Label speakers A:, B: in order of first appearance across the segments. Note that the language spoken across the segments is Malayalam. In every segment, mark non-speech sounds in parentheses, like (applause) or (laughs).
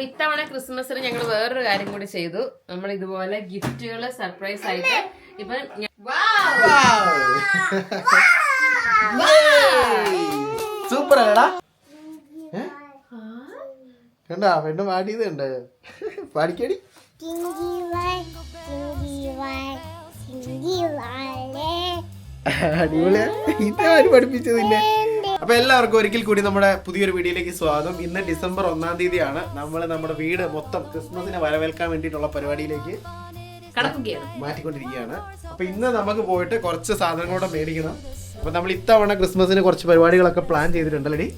A: ഇത്തവണ ക്രിസ്മസിന് ഞങ്ങൾ വേറൊരു കാര്യം കൂടി ചെയ്തു. നമ്മൾ ഇതുപോലെ ഗിഫ്റ്റുകൾ സർപ്രൈസ് ആയിട്ട് ഇപ്പൊ
B: സൂപ്പർ അല്ലടാ കണ്ടാ പെണ്ണ് പാടിയത് ഉണ്ട് പാടിക്കടി. അടിപൊളിയാ. ഇതാര് പഠിപ്പിച്ചതിന്റെ അപ്പൊ എല്ലാവർക്കും ഒരിക്കൽ കൂടി നമ്മുടെ പുതിയൊരു വീഡിയോയിലേക്ക് സ്വാഗതം. ഇന്ന് ഡിസംബർ ഒന്നാം തീയതിയാണ്. നമ്മൾ നമ്മുടെ വീട് മൊത്തം ക്രിസ്മസിനെ വരവേൽക്കാൻ വേണ്ടിയിട്ടുള്ള പരിപാടിയിലേക്ക് മാറ്റിക്കൊണ്ടിരിക്കുകയാണ്. അപ്പൊ ഇന്ന് നമുക്ക് പോയിട്ട് കുറച്ച് സാധനങ്ങളോടെ മേടിക്കണം. അപ്പൊ നമ്മൾ ഇത്തവണ ക്രിസ്മസിന് കുറച്ച് പരിപാടികളൊക്കെ പ്ലാൻ ചെയ്തിട്ടുണ്ടല്ലേ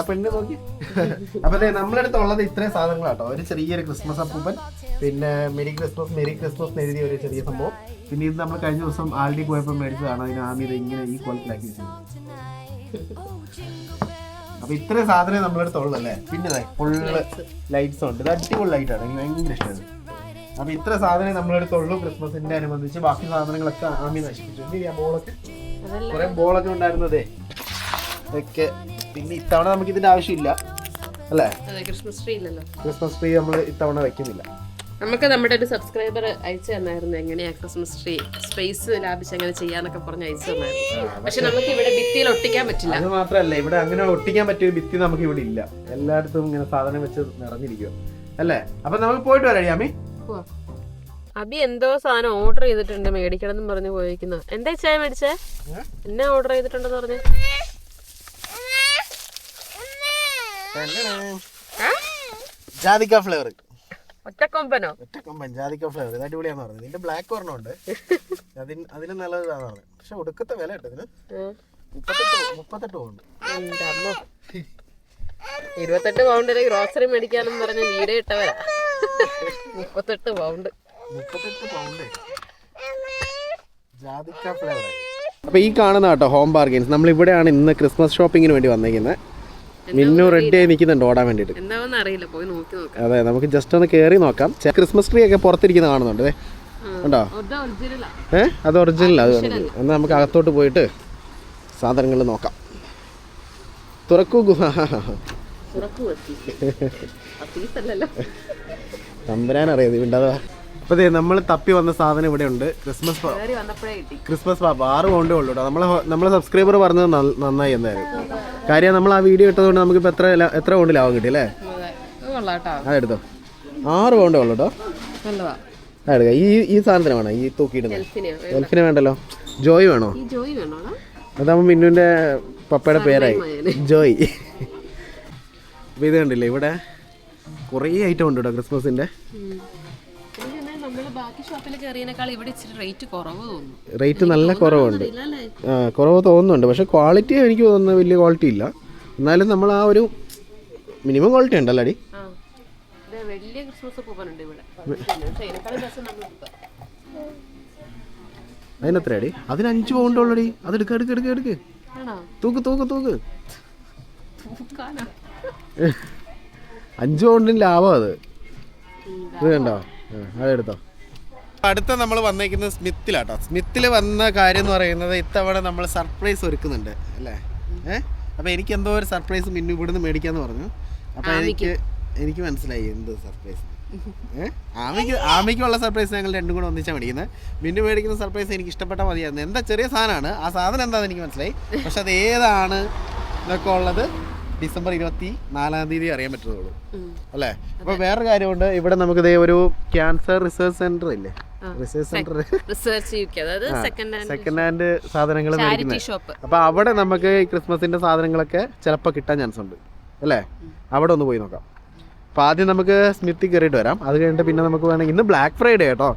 B: അപ്പൊ (laughs) എന്നെ നോക്കി. (laughs) അപ്പൊ അതെ നമ്മുടെ അടുത്ത് ഉള്ളത് ഇത്രയും സാധനങ്ങളാട്ടോ. ഒരു ചെറിയൊരു ക്രിസ്മസ് അപ്പൂപ്പൻ പിന്നെ മെരി ക്രിസ്മസ് മെരി ക്രിസ്മസ് എഴുതിയ ഒരു ചെറിയ സംഭവം. പിന്നെ ഇത് നമ്മൾ കഴിഞ്ഞ ദിവസം ആൾഡി പോയപ്പോൾ മേടിച്ചതാണ്. അതിന് ആമി ഇത് ഇങ്ങനെ ഈ ക്വാളിറ്റിയിലാക്കി വെച്ചത് അപ്പൊ ഇത്രയും സാധനം നമ്മളടുത്ത് അടുത്ത് ഉള്ളല്ലേ പിന്നെ ഫുള്ള് ലൈറ്റ്സ് ഉണ്ട്. ഇത് അടിപൊളി ലൈറ്റാണ് എനിക്ക് ഭയങ്കര ഇഷ്ടമാണ്. അപ്പൊ ഇത്ര സാധനം നമ്മളടുത്ത് അടുത്ത് ഉള്ളൂ ക്രിസ്മസിന്റെ അനുബന്ധിച്ച്. ബാക്കി സാധനങ്ങളൊക്കെ ആമി നശിപ്പിച്ചു. ബോളൊക്കെ കുറെ ബോളൊക്കെ ഉണ്ടായിരുന്നതേ. ഇതൊക്കെ പിന്നെ ഇത്തവണ നമുക്ക് ഇതിന്റെ ആവശ്യമില്ല. അല്ലേ?
A: ക്രിസ്മസ് ട്രീ ഇല്ലല്ലോ.
B: ക്രിസ്മസ് ട്രീ നമ്മൾ ഇത്തവണ വെക്കുന്നില്ല.
A: നമുക്ക് നമ്മുടെ ഒരു സബ്സ്ക്രൈബർ അയച്ചു തന്നായിരുന്നു എങ്ങനെയാ ക്രിസ്മസ് ട്രീ സ്പേസ് ലാഭിച്ച് എങ്ങനെ ചെയ്യാന്നൊക്കെ പറഞ്ഞ് അയച്ചു തന്നായിരുന്നു. പക്ഷെ നമുക്ക് ഇവിടെ ഭിത്തിയിൽ ഒട്ടിക്കാൻ പറ്റില്ല.
B: അത് മാത്രമല്ല ഇവിടെ അങ്ങനെ ഒട്ടിക്കാൻ പറ്റിയ ഭിത്തി നമുക്ക് ഇവിടെ ഇല്ല. എല്ലായിടത്തും ഇങ്ങനെ സാധനം വെച്ച് നിറഞ്ഞിരിക്കും അല്ലേ? അപ്പൊ നമുക്ക് പോയിട്ട് വരാം അമ്മി.
A: അബി എന്തോ സാധനം ഓർഡർ ചെയ്തിട്ടുണ്ട്. മേടിക്കണം എന്ന് പറഞ്ഞു പോയിരിക്കുന്ന. എന്താ ചായ മേടിച്ചേ? എന്നാ ഓർഡർ ചെയ്തിട്ടുണ്ടെന്ന് പറഞ്ഞു?
B: ജാതിക്ക ഫ്ലേവർ.
A: ഒറ്റക്കൊമ്പനോ?
B: ഒറ്റക്കൊമ്പൻ ജാതിക്ക ഫ്ലേവർ. ഇത് അടിപൊളിയാന്ന് പറഞ്ഞത് ഇതിന്റെ ബ്ലാക്ക് ഒരെണ്ണമുണ്ട് അതിന് അതിന് നല്ലതാന്ന് പറഞ്ഞത് പക്ഷെ ഒടുക്കത്തെ വില കേട്ടോ ഇതിന്. മുപ്പത്തെട്ട് മുപ്പത്തെട്ട്
A: അമ്മ. ഇരുപത്തെട്ട് പൗണ്ടിന് ഗ്രോസറി മേടിക്കാനും പറഞ്ഞ് വീട് ഇട്ടവരാ. മുപ്പത്തെട്ട് പൗണ്ട്.
B: മുപ്പത്തെട്ട് പൗണ്ട്. ജാതിക്ക ഫ്ലേവർ. അപ്പൊ ഈ കാണുന്ന കേട്ടോ ഹോം ബാർഗൻസ് നമ്മൾ ഇവിടെയാണ് ഇന്ന് ക്രിസ്മസ് ഷോപ്പിങ്ങിന് വേണ്ടി വന്നിരിക്കുന്നത് മിന്നു റെഡി ആയി നിൽക്കുന്നുണ്ട് ഓടാൻ വേണ്ടിയിട്ട്.
A: എന്താവെന്ന് അറിയില്ല പോയി നോക്കി നോക്കാം.
B: അതെ നമുക്ക് ജസ്റ്റ് ഒന്ന് കയറി നോക്കാം. ക്രിസ്മസ് ട്രീ ഒക്കെ പുറത്തിരിക്കുന്ന കാണുന്നുണ്ട്. ഉണ്ടോ? ഏ? അത് ഒറിജിനൽ അത് എന്നാൽ നമുക്ക് അകത്തോട്ട് പോയിട്ട് സാധനങ്ങൾ നോക്കാം. തുറക്കൂ ഗുഹ തമ്പുരാൻ അറിയാതെ ഇത് അതെ നമ്മൾ തപ്പി വന്ന സാധനം ഇവിടെ ഉണ്ട്. ക്രിസ്മസ് ക്രിസ്മസ് പാപ്പ ആറ് പൗണ്ടേ ഉള്ളൂ കേട്ടോ നമ്മളെ നമ്മളെ സബ്സ്ക്രൈബർ പറഞ്ഞത് നന്ന- നന്നായി എന്നായിരുന്നു. കാര്യം നമ്മൾ ആ വീഡിയോ ഇട്ടതുകൊണ്ട് നമുക്ക് നമുക്കിപ്പോൾ എത്ര എത്ര പൗണ്ട് ലാഭം കിട്ടി അല്ലേ?
A: അതെ അത് കൊള്ളാട്ടോ
B: അതെടുത്തോ ആറ് പൗണ്ടേ ഉള്ളൂ കേട്ടോ അതെടുക്കാം ഈ ഈ സാധനത്തിന് വേണോ ഈ തൂക്കിയിടുന്നത്? എൽഫിന് വേണ്ടല്ലോ. ജോയ് വേണോ?
A: ഈ ജോയി വേണോടാ
B: അതാകുമ്പോൾ മിന്നുവിന്റെ പപ്പയുടെ പേരായി. ജോയ്. അപ്പോൾ ഇത് കണ്ടില്ലേ ഇവിടെ കുറേ ഐറ്റം ഉണ്ട് കേട്ടോ ക്രിസ്മസിന്റെ
A: നമ്മൾ ബാക്കി ഷോപ്പിൽ കയറിയതിനേക്കാൾ ഇവിടെ ഇച്ചിരി റേറ്റ് കുറവ് തോന്നുന്നു.
B: റേറ്റ് നല്ല കുറവുണ്ട്. ആ കുറവ് തോന്നുന്നുണ്ട്. പക്ഷേ ക്വാളിറ്റി എനിക്ക് തോന്നുന്ന വലിയ ക്വാളിറ്റി ഇല്ല. എന്നാലും നമ്മൾ ആ ഒരു മിനിമം ക്വാളിറ്റി ഉണ്ടല്ലോ അടി
A: വലിയ ക്രിസ്മസ് ഇവിടെ.
B: അതിനെത്ര അടി അതിന് അഞ്ച് പൗണ്ട് ഉള്ളടി. അത് എടുക്ക എടുക്ക എടുക്ക എടുക്ക്. തൂക്ക് തൂക്ക് തൂക്ക്. അഞ്ച് പൗണ്ടിന് ലാഭം അത്. ഇത് കണ്ടോ? അതെടുത്തോ അടുത്ത നമ്മൾ വന്നേക്കുന്നത് സ്മിത്തിലാട്ടോ. സ്മിത്തിൽ വന്ന കാര്യം എന്ന് പറയുന്നത് ഇത്തവണ നമ്മൾ സർപ്രൈസ് ഒരുക്കുന്നുണ്ട് അല്ലേ? ഏഹ് അപ്പോൾ എനിക്ക് എന്തോ ഒരു സർപ്രൈസ് മിന്നു ഇവിടുന്ന് മേടിക്കാന്ന് പറഞ്ഞു. അപ്പോൾ എനിക്ക് എനിക്ക് മനസ്സിലായി എന്ത് സർപ്രൈസ്. ആമയ്ക്ക് ആമയ്ക്കുള്ള സർപ്രൈസ് ഞങ്ങൾ രണ്ടും കൂടെ ഒന്നിച്ചാണ് മേടിക്കുന്നത് മിന്നു മേടിക്കുന്ന സർപ്രൈസ് എനിക്ക് ഇഷ്ടപ്പെട്ട മതിയായിരുന്നു. എന്താ ചെറിയ സാധനമാണ് ആ സാധനം എന്താണെന്ന് എനിക്ക് മനസ്സിലായി. പക്ഷെ അത് ഏതാണ് എന്നൊക്കെ ഉള്ളത് ഡിസംബർ ഇരുപത്തി നാലാം തീയതി അറിയാൻ പറ്റുള്ളൂ അല്ലേ? അപ്പോൾ വേറൊരു കാര്യമുണ്ട്. ഇവിടെ നമുക്ക് ഇതേ ഒരു ക്യാൻസർ റിസർച്ച് സെന്റർ ഇല്ലേ? Research centre
A: research UK K അതായത് സെക്കൻഡ് ഹാൻഡ്
B: സെക്കൻഡ് ഹാൻഡ് സാധനങ്ങൾ മേടിക്കുന്നത് അപ്പൊ അവിടെ നമുക്ക് ഈ ക്രിസ്മസിന്റെ സാധനങ്ങളൊക്കെ ചിലപ്പോൾ കിട്ടാൻ ചാൻസ് ഉണ്ട്. അല്ലേ? അവിടെ ഒന്ന് പോയി നോക്കാം. അപ്പൊ ആദ്യം നമുക്ക് സ്മിത്തി കയറിയിട്ട് വരാം. അത് കഴിഞ്ഞിട്ട് പിന്നെ നമുക്ക് വേണമെങ്കിൽ ഇന്ന് ബ്ലാക്ക് ഫ്രൈഡേ കേട്ടോ.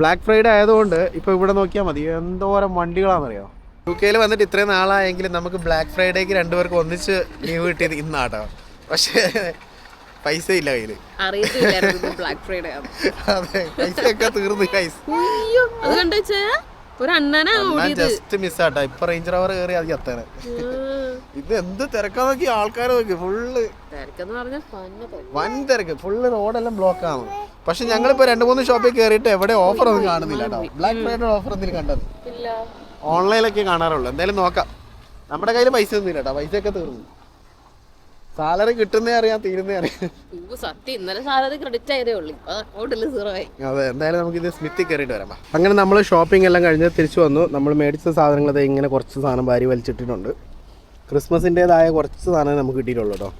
B: ബ്ലാക്ക് ഫ്രൈഡേ ആയതുകൊണ്ട് ഇപ്പൊ ഇവിടെ നോക്കിയാൽ മതി. എന്തോരം വണ്ടികളാണെന്നറിയോ? യു കെയിൽ വന്നിട്ട് ഇത്രയും നാളായെങ്കിലും നമുക്ക് ബ്ലാക്ക് ഫ്രൈഡേക്ക് രണ്ടുപേർക്ക് ഒന്നിച്ച് ലീവ് കിട്ടിയത് ഇന്നാട്ടോ. പക്ഷേ പൈസ ഇല്ല കയ്യിൽ
A: അറിയത്തില്ലായിരുന്നു ബ്ലാക്ക് (laughs) ഫ്രൈഡേ
B: അതെ പൈസയൊക്കെ തീർന്നു
A: അയ്യോ. അത് കണ്ടുവെച്ചാ ഒരു അണ്ണനാ
B: ഞാൻ ജസ്റ്റ് മിസ്സാട്ടോ ഇപ്പൊ റേഞ്ചർ അവർ കയറി അത് എത്താന് ഇത് എന്ത് തിരക്കാ നോക്കി ആൾക്കാരെ നോക്കി ഫുള്ള്. വൻ തിരക്ക്. ഫുള്ള് റോഡെല്ലാം ബ്ലോക്ക് ആണ്. പക്ഷെ ഞങ്ങളിപ്പോ രണ്ട് മൂന്ന് ഷോപ്പിൽ കയറിയിട്ട് എവിടെ ഓഫർ ഒന്നും കാണുന്നില്ല കേട്ടോ. ബ്ലാക്ക് ഫ്രൈഡേ ഓഫർ എന്തെങ്കിലും കണ്ടത്
A: ഇല്ല.
B: ഓൺലൈനിലൊക്കെ കാണാറുള്ളൂ. എന്തായാലും നോക്കാം. നമ്മുടെ കയ്യിൽ പൈസ ഒന്നും ഇല്ല കേട്ടോ. പൈസ ഒക്കെ തീർന്നു. സാലറി കിട്ടുന്നേ അറിയാം തീരുന്നേ അറിയാം.
A: സത്യം ഇന്നലെ സാലറി ക്രെഡിറ്റ് ആയതേ ഉള്ളൂ. ഇപ്പൊ അക്കൗണ്ടിൽ സീറോ ആയി.
B: അതെ എന്തായാലും നമുക്ക് ഇത് സ്മിത്തിൽ കയറിയിട്ട് വരാം. അങ്ങനെ നമ്മൾ ഷോപ്പിംഗ് എല്ലാം കഴിഞ്ഞ് തിരിച്ചു വന്നു. നമ്മൾ മേടിച്ച സാധനങ്ങൾ ദേ ഇങ്ങനെ കുറച്ച് സാധനം വാരി വലിച്ചിട്ടിട്ടുണ്ട്. ക്രിസ്മസിന്റെതായ കുറച്ച് സാധനം നമുക്ക് കിട്ടിയിട്ടുള്ളൂ കേട്ടോ.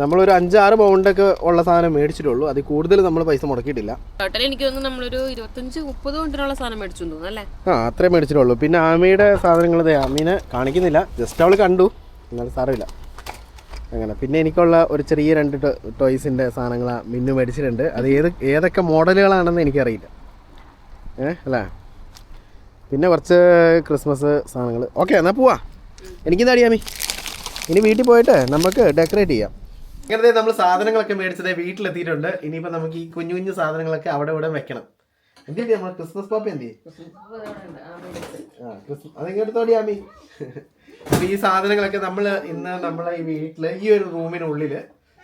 B: നമ്മളൊരു അഞ്ചാറ് പൗണ്ടൊക്കെ ഉള്ള സാധനം മേടിച്ചിട്ടുള്ളൂ. അതിൽ കൂടുതൽ നമ്മൾ പൈസ മുടക്കിയിട്ടില്ല.
A: ടോട്ടൽ എനിക്ക് തോന്നുന്നു നമ്മളൊരു ഇരുപത്തഞ്ച് മുപ്പത് കൊണ്ടിനുള്ള സാധനം മേടിച്ചു തോന്നുന്നു അല്ലേ?
B: ആ അത്രേ മേടിച്ചിട്ടുള്ളൂ. പിന്നെ ആമയുടെ സാധനങ്ങൾ ആമീനെ കാണിക്കുന്നില്ല. ജസ്റ്റ് അവൾ കണ്ടു. എന്നാലും സാരമില്ല. അങ്ങനെ. പിന്നെ എനിക്കുള്ള ഒരു ചെറിയ രണ്ട് ടോയ്സിന്റെ സാധനങ്ങൾ മിന്നു മേടിച്ചിട്ടുണ്ട്. അത് ഏത് ഏതൊക്കെ മോഡലുകളാണെന്ന് എനിക്കറിയില്ല. ഏ അല്ല? പിന്നെ കുറച്ച് ക്രിസ്മസ് സാധനങ്ങൾ. ഓക്കെ എന്നാൽ പോവാ. എനിക്ക് അടിയാമി ഇനി വീട്ടിൽ പോയിട്ട് നമുക്ക് ഡെക്കറേറ്റ് ചെയ്യാം. ഇങ്ങനത്തെ നമ്മൾ സാധനങ്ങളൊക്കെ മേടിച്ചത് വീട്ടിലെത്തിയിട്ടുണ്ട്. ഇനിയിപ്പോൾ നമുക്ക് ഈ കുഞ്ഞു കുഞ്ഞു സാധനങ്ങളൊക്കെ അവിടെ ഇവിടെ വെക്കണം. എന്ത് നമ്മൾ ക്രിസ്മസ് പാപ്പ എന്ത് ആ, ക്രിസ്മസ് അതെങ്ങോട്ട് ആമി അപ്പൊ ഈ സാധനങ്ങളൊക്കെ നമ്മൾ ഇന്ന് നമ്മളെ ഈ വീട്ടിൽ ഈ ഒരു റൂമിനുള്ളിൽ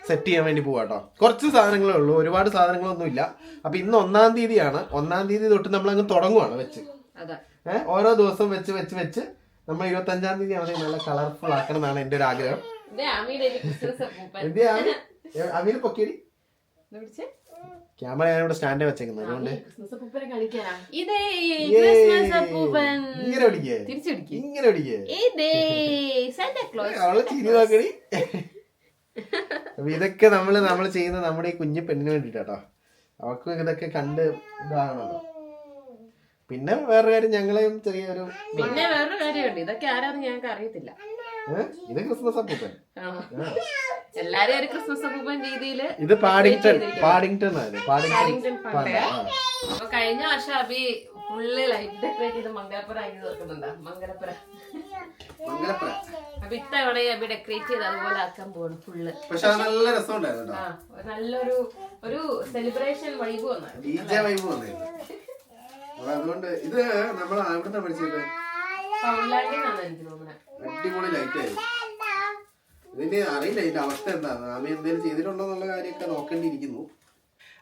B: സെറ്റ് ചെയ്യാൻ വേണ്ടി പോവാ കേട്ടോ കുറച്ച് സാധനങ്ങളേ ഉള്ളൂ. ഒരുപാട് സാധനങ്ങളൊന്നും ഇല്ല. അപ്പൊ ഇന്ന് ഒന്നാം തീയതിയാണ്. ഒന്നാം തീയതി തൊട്ട് നമ്മൾ അങ്ങ് തുടങ്ങുവാണ് വെച്ച്. ഏഹ് ഓരോ ദിവസം വെച്ച് വെച്ച് വെച്ച് നമ്മൾ ഇരുപത്തഞ്ചാം തീയതി ആണെങ്കിൽ നല്ല കളർഫുൾ ആക്കണം എന്നാണ് എന്റെ ഒരു ആഗ്രഹം.
A: ഇതേ അമ്മയുടെ
B: ക്യാമറ ഞാൻ ഇവിടെ സ്റ്റാൻഡ് വെച്ചേക്കുന്നത് അതുകൊണ്ട് ഇങ്ങനെ പിടിക്കേ? ഇങ്ങനെ പിടിക്കേ? അവൾ ചിരി അപ്പൊ ഇതൊക്കെ നമ്മൾ നമ്മൾ ചെയ്യുന്ന നമ്മുടെ ഈ കുഞ്ഞു പെണ്ണിന് വേണ്ടിട്ടാട്ടോ. അവർക്ക് ഇതൊക്കെ കണ്ട് ഇതാകണല്ലോ പിന്നെ വേറൊരു കാര്യം ഞങ്ങളെയും ചെറിയൊരു
A: പിന്നെ വേറൊരു കാര്യമുണ്ട്. ഇതൊക്കെ ആരാന്ന് ഞങ്ങൾക്ക് അറിയത്തില്ല?
B: ഇത് ക്രിസ്മസ് അപ്പൂപ്പൻ.
A: എല്ലാരും ഒരു ക്രിസ്മസ് അപ്പൂപ്പൻ രീതിയിൽ
B: ഇത് പാഡിങ്ടൺ പാഡിങ്ടൺ പാഡിങ്ടൺ.
A: അപ്പൊ കഴിഞ്ഞ വർഷം അബി ഫുള്ള് ലൈറ്റ് ഡെക്കറേറ്റ് ചെയ്ത് മംഗലപ്പുര ആക്കി തീർക്കുന്നുണ്ടാ. മംഗലപ്പുര
B: മംഗലപ്പുര.
A: അപ്പൊ ഇത്തവണ അബി ഡെക്കറേറ്റ് ചെയ്ത് അതുപോലെ ആക്കാൻ പോകണം ഫുള്ള്
B: പക്ഷെ നല്ല രസമുണ്ടായിരുന്നു
A: നല്ലൊരു ഒരു സെലിബ്രേഷൻ വൈബ്
B: വന്നു അതുകൊണ്ട് ഇത് നമ്മൾ എവിടുന്ന പഠിച്ചത്
A: പൗൺലാൻഡിനാണ് എനിക്ക് തോന്നുന്നത്
B: അടിപൊളി ലൈറ്റ് ആയിരുന്നു. ഇതിന്റെ അറിയില്ല ഇതിന്റെ അവസ്ഥ എന്താണ്? ആമി എന്തെങ്കിലും ചെയ്തിട്ടുണ്ടോ എന്നുള്ള കാര്യമൊക്കെ നോക്കേണ്ടിയിരിക്കുന്നു.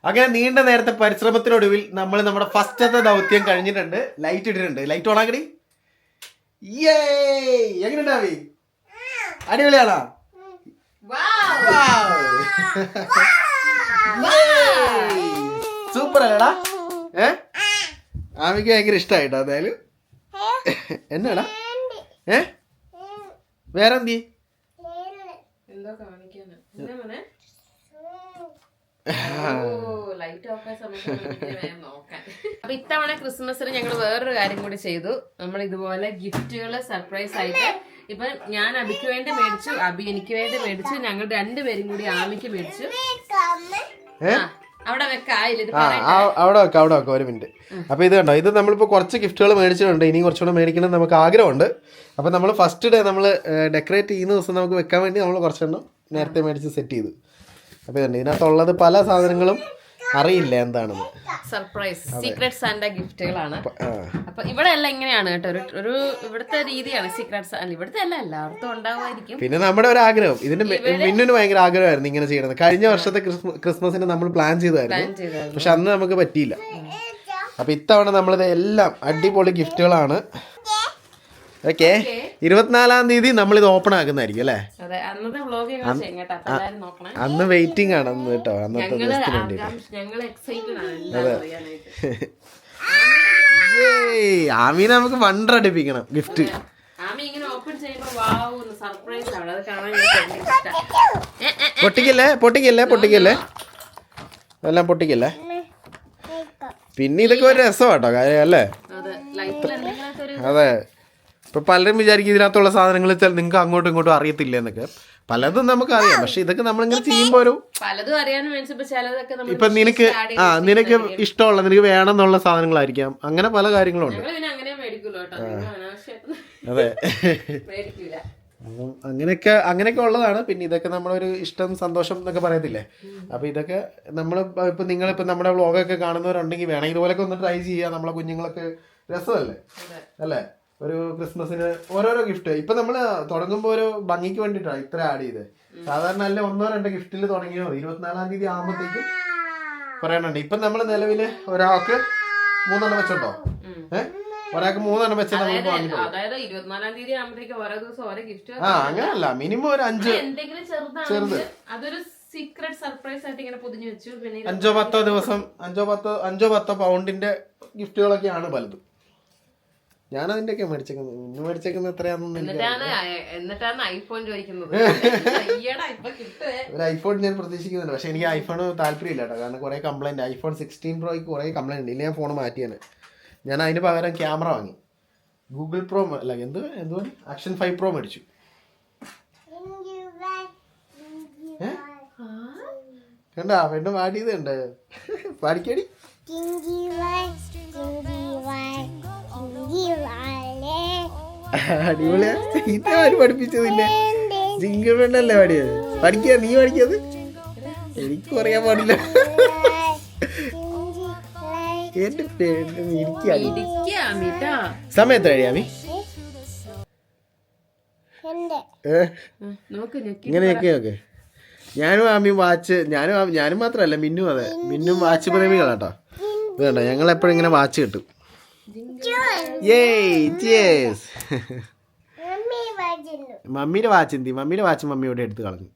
B: അങ്ങനെ നീണ്ട നേരത്തെ പരിശ്രമത്തിനൊടുവിൽ നമ്മൾ നമ്മുടെ ഫസ്റ്റത്തെ ദൗത്യം കഴിഞ്ഞിട്ടുണ്ട്. ലൈറ്റ് ഇട്ടിട്ടുണ്ട്. ലൈറ്റ് ഓണാക്കടി എങ്ങനെയുണ്ട് ആമി? അടിപൊളിയാണോ സൂപ്പർ അല്ലടാ ഏ? ആമിക്ക് ഭയങ്കര ഇഷ്ടമായിട്ടോ എന്തായാലും. എന്നാടാ? ഏ? വേറെ എന്തി
A: അപ്പൊ ഇത്തവണ ക്രിസ്മസിന് ഞങ്ങൾ വേറൊരു കാര്യം കൂടി ചെയ്തു നമ്മൾ ഇതുപോലെ ഗിഫ്റ്റുകൾ സർപ്രൈസ് ആയിട്ട് ഇപ്പൊ ഞാൻ അബിക്ക് വേണ്ടി മേടിച്ചു അബി എനിക്ക് വേണ്ടി മേടിച്ചു ഞങ്ങൾ രണ്ടുപേരും കൂടി ആമിക്ക് മേടിച്ചു അവിടെ
B: വെക്കാം അവിടെ വെക്കാം ഒരു മിനിറ്റ്. അപ്പോൾ ഇത് കണ്ടോ ഇത് നമ്മളിപ്പോൾ കുറച്ച് ഗിഫ്റ്റുകൾ മേടിച്ചിട്ടുണ്ട് ഇനി കുറച്ചുകൂടെ മേടിക്കണം നമുക്ക് ആഗ്രഹമുണ്ട്. അപ്പോൾ നമ്മൾ ഫസ്റ്റ് ഡേ നമ്മൾ ഡെക്കറേറ്റ് ചെയ്യുന്ന ദിവസം നമുക്ക് വെക്കാൻ വേണ്ടി നമ്മൾ കുറച്ചെണ്ണം നേരത്തെ മേടിച്ച് സെറ്റ് ചെയ്തു. അപ്പോൾ ഇതുണ്ട് ഇതിനകത്തുള്ളത് പല സാധനങ്ങളും അറിയില്ല എന്താണെന്ന്
A: സർപ്രൈസ് സീക്രട്ട് സാന്റ ഗിഫ്റ്റുകളാണ്. അപ്പൊ ഇവിടെ എല്ലാം ഇങ്ങനെയാണ് കേട്ടോ. ഒരു ഒരു ഇവിടുത്തെ രീതിയാണ് സീക്രട്ട് സാന്റ ഇവിടുത്തെ അല്ല എല്ലാവർക്കും ഉണ്ടാവുമായിരിക്കും.
B: പിന്നെ നമ്മുടെ ഒരു ആഗ്രഹം. ഇതിന് മിന്നിന് ഭയങ്കര ആഗ്രഹമായിരുന്നു ഇങ്ങനെ ചെയ്യണത് കഴിഞ്ഞ വർഷത്തെ ക്രിസ്മ- ക്രിസ്മസിന് നമ്മൾ പ്ലാൻ ചെയ്തായിരുന്നു പക്ഷെ അന്ന് നമുക്ക് പറ്റിയില്ല. അപ്പൊ ഇത്തവണ നമ്മളിത് എല്ലാം അടിപൊളി ഗിഫ്റ്റുകളാണ്. ഓക്കെ ഇരുപത്തിനാലാം തീയതി നമ്മൾ ഇത് ഓപ്പൺ ആക്കുന്നതായിരിക്കും അല്ലേ?
A: അതെ
B: അന്ന് വെയിറ്റിംഗ് ആണ് അന്ന് കേട്ടോ അന്നത്തെ ദിവസത്തിന് വേണ്ടി
A: ആകാംക്ഷ- എക്സൈറ്റഡ് ആണ് എല്ലാം അറിയാനായിട്ട്.
B: ആമീനെ നമുക്ക് വണ്ടർ അടിപ്പിക്കണം ഗിഫ്റ്റ്
A: അത്.
B: പൊട്ടിക്കല്ലേ പൊട്ടിക്കല്ലേ പൊട്ടിക്കല്ലേ? എല്ലാം പൊട്ടിക്കല്ലേ? പിന്നെ ഇതൊക്കെ ഒരു രസമാട്ടോ കാര്യം അല്ലേ?
A: അതെ. ലൈഫിൽ എന്തെങ്കിലുമൊക്കെ ഒരു
B: അതെ ഇപ്പൊ പലരും വിചാരിക്കും ഇതിനകത്തുള്ള സാധനങ്ങൾ നിങ്ങൾക്ക് അങ്ങോട്ടും ഇങ്ങോട്ടും അറിയത്തില്ല എന്നൊക്കെ പലതും നമുക്ക് അറിയാം പക്ഷെ ഇതൊക്കെ നമ്മളിങ്ങനെ ചെയ്യുമ്പോൾ ഒരു
A: പലതും അറിയാനും
B: ഇപ്പൊ നിനക്ക് ആ നിനക്ക് ഇഷ്ടമുള്ള നിനക്ക് വേണം എന്നുള്ള സാധനങ്ങളായിരിക്കാം. അങ്ങനെ പല കാര്യങ്ങളും ഉണ്ട് അതെ. അപ്പം അങ്ങനെയൊക്കെ അങ്ങനെയൊക്കെ ഉള്ളതാണ്. പിന്നെ ഇതൊക്കെ നമ്മളൊരു ഇഷ്ടം സന്തോഷം എന്നൊക്കെ പറയത്തില്ലേ? അപ്പൊ ഇതൊക്കെ നമ്മൾ ഇപ്പൊ നിങ്ങളിപ്പോ നമ്മുടെ വ്ളോഗൊക്കെ കാണുന്നവരുണ്ടെങ്കിൽ വേണമെങ്കിൽ ഇതുപോലൊക്കെ ഒന്ന് ട്രൈ ചെയ്യുക നമ്മളെ കുഞ്ഞുങ്ങളൊക്കെ രസമല്ലേ? അല്ലേ? ഒരു ക്രിസ്മസിന് ഓരോരോ ഗിഫ്റ്റ് ഇപ്പൊ നമ്മൾ തുടങ്ങുമ്പോൾ ഒരു ഭംഗിക്ക് വേണ്ടിയിട്ടാണ് ഇത്ര ആഡ് ചെയ്ത്. സാധാരണ അല്ല ഒന്നോ രണ്ടോ ഗിഫ്റ്റിൽ തുടങ്ങിയോ ഇരുപത്തിനാലാം തീയതി ആകുമ്പോഴത്തേക്കും പറയാനുണ്ട്. ഇപ്പൊ നമ്മൾ നിലവിൽ ഒരാൾക്ക് മൂന്നെണ്ണം വെച്ചുണ്ടോ. ഏഹ് ഒരാൾക്ക് മൂന്നെണ്ണം വെച്ച്
A: ഗിഫ്റ്റ്
B: ആ അങ്ങനല്ല മിനിമം ഒരു അഞ്ച്
A: അതൊരു സീക്രട്ട് സർപ്രൈസ് ആയിട്ട് ഇങ്ങനെ പൊതിഞ്ഞു വെച്ചു.
B: അഞ്ചോ പത്തോ ദിവസം അഞ്ചോ പത്തോ അഞ്ചോ പത്തോ പൗണ്ടിന്റെ ഗിഫ്റ്റുകളൊക്കെയാണ് പലതും ഞാൻ അതിന്റെയൊക്കെ മേടിച്ചേക്കുന്നത്. ഇന്ന് മേടിച്ചേക്കുന്നത്
A: എത്രയാണെന്ന് ഐഫോൺ ചോദിക്കുന്നത്. (laughs) അയ്യടാ ഇപ്പൊ കിട്ടുവേ.
B: ഒരു ഐഫോൺ ഞാൻ പ്രതീക്ഷിക്കുന്നുണ്ട് പക്ഷെ എനിക്ക് ഐഫോൺ താല്പര്യമില്ല കേട്ടോ. കാരണം കുറെ കംപ്ലൈന്റ് ഐഫോൺ സിക്സ്റ്റീൻ പ്രോയ്ക്ക് കുറെ കംപ്ലൈന്റ് ഉണ്ട്. ഇല്ല ഞാൻ ഫോൺ മാറ്റിയാണ്. ഞാൻ അതിന് പകരം ക്യാമറ വാങ്ങി. ഗൂഗിൾ പ്രോ അല്ല എന്ത് എന്തുവാ ആക്ഷൻ ഫൈവ് പ്രോ മേടിച്ചു? കണ്ടാ വീണ്ടും മാറ്റിയത് ഉണ്ട് പാടിക്കടി അടിപൊളിയാ ഇത് ആര് പഠിപ്പിച്ചതില്ലേ? ജിങ്കിൾ പെണ്ണല്ലേ പാടിയത് പഠിക്കാ നീ പഠിക്കത്? എനിക്ക് പറയാൻ പാടില്ല. എന്റെ
A: ഇരിക്കാമിട്ടാ
B: സമയത്ത് കഴിയാമി ഇങ്ങനെയൊക്കെ ഒക്കെ ഞാനും ആമിയും വാച്ച് ഞാനും ഞാനും മാത്രമല്ല മിന്നും അതെ. മിന്നും വാച്ച് പ്രേമികളാട്ടോ ഇത് കണ്ടോ ഞങ്ങൾ എപ്പോഴും ഇങ്ങനെ വാച്ച് കിട്ടും. ഏയ് മമ്മിയുടെ വാച്ച് എന്തി മമ്മിയുടെ വാച്ച് മമ്മി ഇവിടെ എടുത്ത് കളഞ്ഞു.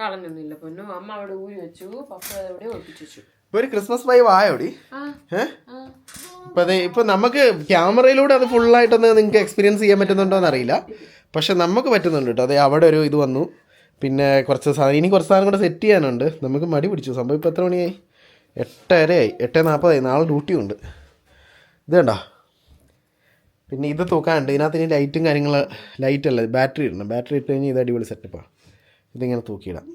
A: കളഞ്ഞൊന്നുമില്ല പൊന്നു. അമ്മ അവിടെ ഊരി വെച്ചു പപ്പ അവിടെ വെച്ചു.
B: ഇപ്പൊ ഒരു ക്രിസ്മസ് വൈവ് ആയോടി?
A: ആ
B: ഇപ്പൊ അതെ ഇപ്പൊ നമുക്ക് ക്യാമറയിലൂടെ അത് ഫുള്ളായിട്ടൊന്ന് നിങ്ങൾക്ക് എക്സ്പീരിയൻസ് ചെയ്യാൻ പറ്റുന്നുണ്ടോ എന്നറിയില്ല. പക്ഷെ നമുക്ക് പറ്റുന്നുണ്ട് കേട്ടോ. അതെ അവിടെ ഒരു ഇത് വന്നു. പിന്നെ കുറച്ച് സാധനം ഇനി കുറച്ച് സാധനം കൂടെ സെറ്റ് ചെയ്യാനുണ്ട്. നമുക്ക് മടി പിടിച്ചു. സംഭവം ഇപ്പോൾ എത്ര മണിയായി? എട്ടരയായി. എട്ട് നാൽപ്പതായി നാളെ ഡ്യൂട്ടി ഉണ്ട് ഇത് കണ്ടോ പിന്നെ ഇത് തൂക്കാനുണ്ട്. ഇതിനകത്ത് ഇനി ലൈറ്റും കാര്യങ്ങൾ ലൈറ്റ് അല്ല ബാറ്ററി ഇടണം. ബാറ്ററി ഇട്ട് കഴിഞ്ഞാൽ ഇത് അടിപൊളി സെറ്റപ്പാണ് ഇതിങ്ങനെ തൂക്കിയിടാം.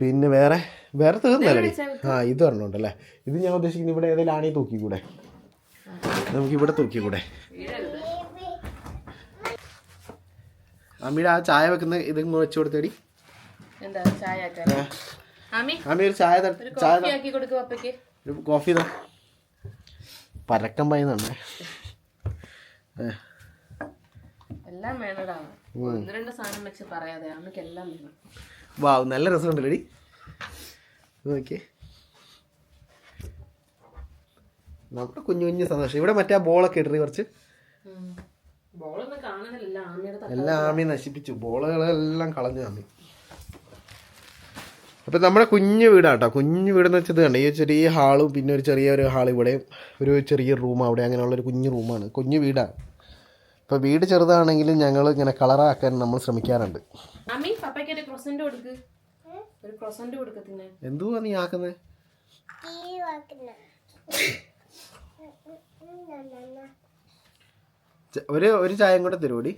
B: പിന്നെ വേറെ വേറെ തീർന്നല്ലേ ആ ഇത് പറഞ്ഞോണ്ടല്ലേ ഇത് ഞാൻ ഉദ്ദേശിക്കുന്നത് ഇവിടെ ഏതെങ്കിലും ആണി തൂക്കിക്കൂടെ? നമുക്ക് ഇവിടെ തൂക്കിക്കൂടെ? അമ്മിയുടെ ആ ചായ വെക്കുന്ന ഇത് വെച്ച് കൊടുത്തേടി.
A: ആമി
B: ഒരു ചായ ചായ ഒരു കോഫി താ പരക്കം പയ്യുന്നുണ്ടേ
A: എല്ലാം വേണടാ. ഒന്ന് രണ്ട് സാധനം വെച്ച് പറയാതെ അമ്മയ്ക്ക് എല്ലാം വേണം.
B: നല്ല രസമുണ്ടല്ലേടി. നോക്കിയേ. നമ്മുടെ കുഞ്ഞു കുഞ്ഞു സന്തോഷം. ഇവിടെ മറ്റേ ബോളൊക്കെ ഇടറി കുറച്ച്. എല്ലാം ആമി നശിപ്പിച്ചു. ബോളുകളെല്ലാം കളഞ്ഞു ആമി. അപ്പം നമ്മുടെ കുഞ്ഞു കേട്ടോ കുഞ്ഞു വീടെന്ന് വെച്ചത് കണ്ട? ഈ ചെറിയ ഹാളും പിന്നെ ഒരു ചെറിയ ഒരു ഹാൾ ഇവിടെ ഒരു ചെറിയ റൂം അവിടെ അങ്ങനെയുള്ള ഒരു കുഞ്ഞു റൂമാണ് കുഞ്ഞു വീടാണ് അപ്പോൾ വീട് ചെറുതാണെങ്കിലും ഞങ്ങൾ ഇങ്ങനെ കളറാക്കാൻ നമ്മൾ ശ്രമിക്കാറുണ്ട്. എന്തുവാ നീ ആക്കുന്നത് ഒരു ഒരു ചായയും കൂടെ തരുമോടി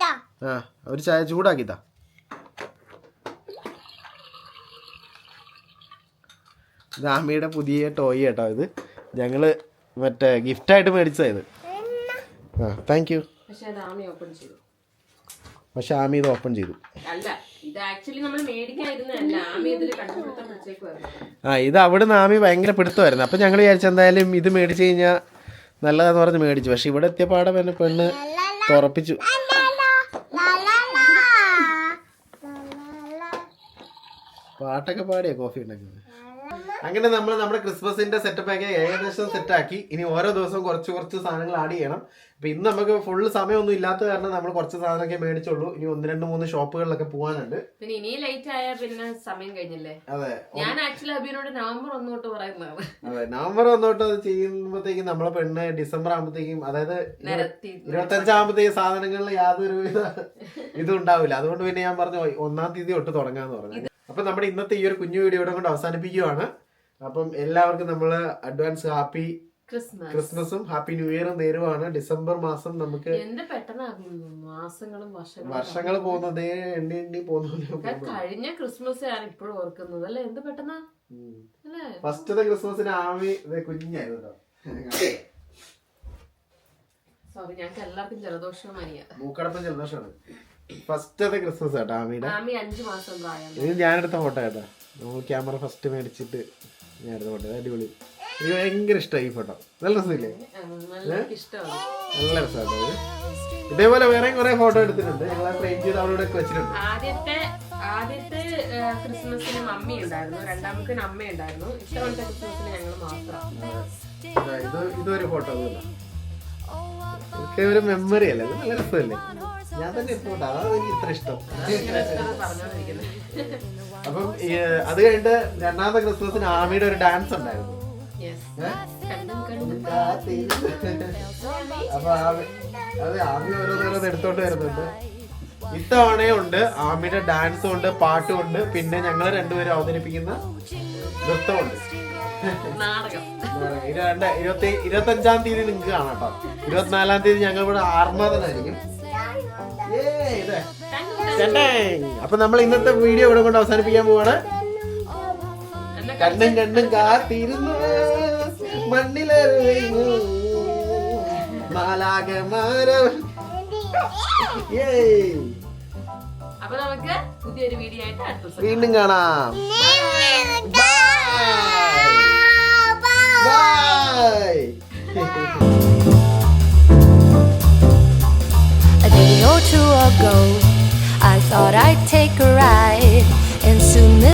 B: ആ ഒരു ചായ ചൂടാക്കിത്താ ഇത് ആമിയുടെ പുതിയ ടോയ് കേട്ടോ ഇത്. ഞങ്ങൾ മറ്റേ ഗിഫ്റ്റായിട്ട് മേടിച്ചത് ആ താങ്ക് യു
A: പക്ഷെ ആമി
B: ഇത് ഓപ്പൺ ചെയ്തു.
A: ആ ഇത് അവിടെ നിന്ന് ആമി
B: ഭയങ്കര പിടുത്തമായിരുന്നു. അപ്പം ഞങ്ങൾ വിചാരിച്ചു എന്തായാലും ഇത് മേടിച്ചു കഴിഞ്ഞാൽ നല്ലതാന്ന് പറഞ്ഞ് മേടിച്ചു. പക്ഷെ ഇവിടെ എത്തിയപ്പാടെ പിന്നെ പെണ്ണ് തുറപ്പിച്ചു. പാട്ടൊക്കെ പാടിയാ കോഫി ഉണ്ടാക്കുന്നത്? അങ്ങനെ നമ്മൾ നമ്മുടെ ക്രിസ്മസിന്റെ സെറ്റപ്പ് ഒക്കെ ഏകദേശം സെറ്റാക്കി ഇനി ഓരോ ദിവസവും കുറച്ച് കുറച്ച് സാധനങ്ങൾ ആഡ് ചെയ്യണം. അപ്പൊ ഇന്ന് നമുക്ക് ഫുള്ള് സമയമൊന്നും ഇല്ലാത്ത കാരണം നമ്മൾ കുറച്ച് സാധനമൊക്കെ മേടിച്ചുള്ളൂ. ഇനി ഒന്ന് രണ്ട് മൂന്ന് ഷോപ്പുകളിലൊക്കെ പോകാനുണ്ട്
A: പിന്നെ ഇനി ലേറ്റ് ആയാൽ പിന്നെ സമയം കഴിഞ്ഞില്ലേ?
B: അതെ.
A: ഞാൻ ആക്ച്വലി അബിയനോട് നവംബർ ഒന്ന് തൊട്ട്
B: അതെ. നവംബർ ഒന്നോട്ട് അത് ചെയ്യുമ്പോഴത്തേക്കും നമ്മളെ പെണ്ണ് ഡിസംബർ ആകുമ്പോഴത്തേക്കും അതായത് ഇരുപത്തഞ്ചാകുമ്പോഴത്തേക്കും സാധനങ്ങളിൽ യാതൊരു ഇതും ഉണ്ടാവില്ല. അതുകൊണ്ട് പിന്നെ ഞാൻ പറഞ്ഞു ഒന്നാം തീയതി തൊട്ട് തുടങ്ങാന്ന് പറഞ്ഞു. അപ്പൊ നമ്മുടെ ഇന്നത്തെ ഈ ഒരു കുഞ്ഞു വീഡിയോ ഇവിടെ കൊണ്ട് അവസാനിപ്പിക്കുകയാണ് അപ്പം എല്ലാവർക്കും നമ്മൾ അഡ്വാൻസ് ഹാപ്പി
A: ക്രിസ്മസ്
B: ക്രിസ്മസും ഹാപ്പി ന്യൂ ഇയറും നേരുവാണ് ഡിസംബർ മാസം നമുക്ക്
A: മാസങ്ങളും വർഷങ്ങളും
B: വർഷങ്ങൾ പോകുന്നതേ എണ്ണി എണ്ണി പോകുന്നത്
A: കഴിഞ്ഞ ക്രിസ്മസ് ഞാൻ ഇപ്പോഴും ഓർക്കുന്നത്. അല്ലെ? എന്ത് പെട്ടെന്നാ?
B: ഫസ്റ്റത്തെ ക്രിസ്മസിന് ആമി കുഞ്ഞായിരുന്നു
A: സോറി ഞങ്ങൾക്ക് എല്ലാവർക്കും ജലദോഷവും മനിയ
B: മൂക്കടപ്പം ജലദോഷമാണ് ഫസ്റ്റത്തെ ക്രിസ്മസ് കേട്ടോ ആമിയുടെ
A: ആമി അഞ്ചു മാസം
B: ഞാനെടുത്ത ഫോട്ടോ കേട്ടോ നമ്മൾ ക്യാമറ ഫസ്റ്റ് മേടിച്ചിട്ട് പോട്ടെ ഫോട്ടോ അടിപൊളി. എനിക്ക് ഭയങ്കര ഇഷ്ടമായി ഈ ഫോട്ടോ നല്ല രസമില്ലേ?
A: നല്ല
B: രസമാണ് ഇത് ഇതേപോലെ വേറെ കുറെ ഫോട്ടോ എടുത്തിട്ടുണ്ട്. ഞങ്ങൾ ഫ്രെയിം ചെയ്ത് അവിടെ വെച്ചിട്ടുണ്ട്.
A: ആദ്യത്തെ ആദ്യത്തെ ക്രിസ്മസിന് മമ്മി ഉണ്ടായിരുന്നു. രണ്ടാമത്തിന് അമ്മ ഉണ്ടായിരുന്നു. ഇത്തവണത്തെ ക്രിസ്മസിന് ഞങ്ങൾ മാത്രം.
B: ഇതാ, ഇത് ഇതൊരു ഫോട്ടോ ഒരു മെമ്മറി അല്ലേ? നല്ല രസമല്ലേ? ഞാൻ തന്നെ ഇഷ്ടപ്പെട്ടു അതാണ് എനിക്ക് ഇത്ര ഇഷ്ടം. അപ്പം ഈ, അത് കഴിഞ്ഞിട്ട് രണ്ടാമത്തെ ക്രിസ്മസിന് ആമിയുടെ ഒരു ഡാൻസ് ഉണ്ടായിരുന്നു. അപ്പൊ ആമി അതെ ആമി ഓരോന്നോരോന്ന് എടുത്തോണ്ട് വരുന്നുണ്ട്. ഇത്തവണയും ഉണ്ട് ആമിയുടെ ഡാൻസും ഉണ്ട് പാട്ടും ഉണ്ട്. പിന്നെ ഞങ്ങൾ രണ്ടുപേരും അവതരിപ്പിക്കുന്ന നൃത്തമുണ്ട്. ഇരുപത്തി ഇരുപത്തി ഇരുപത്തഞ്ചാം തീയതി നിങ്ങൾക്ക് കാണാം കേട്ടോ. ഇരുപത്തിനാലാം തീയതി ഞങ്ങൾ ഇവിടെ. ചേട്ടേ. അപ്പൊ നമ്മൾ ഇന്നത്തെ വീഡിയോ ഇവിടെ കൊണ്ട് അവസാനിപ്പിക്കാൻ പോവാണ്.
A: എന്നെ
B: കണ്ണും കണ്ണും കാത്തിരുന്നു. മണ്ണിലെറിയുന്നു. മാലാകമാര ഏയ്.
A: അപ്പൊ നമുക്ക് പുതിയൊരു വീഡിയോ ആയിട്ട്
B: വീണ്ടും കാണാം. Bye (laughs)
C: A day or two ago, I thought I'd take a ride, and soon.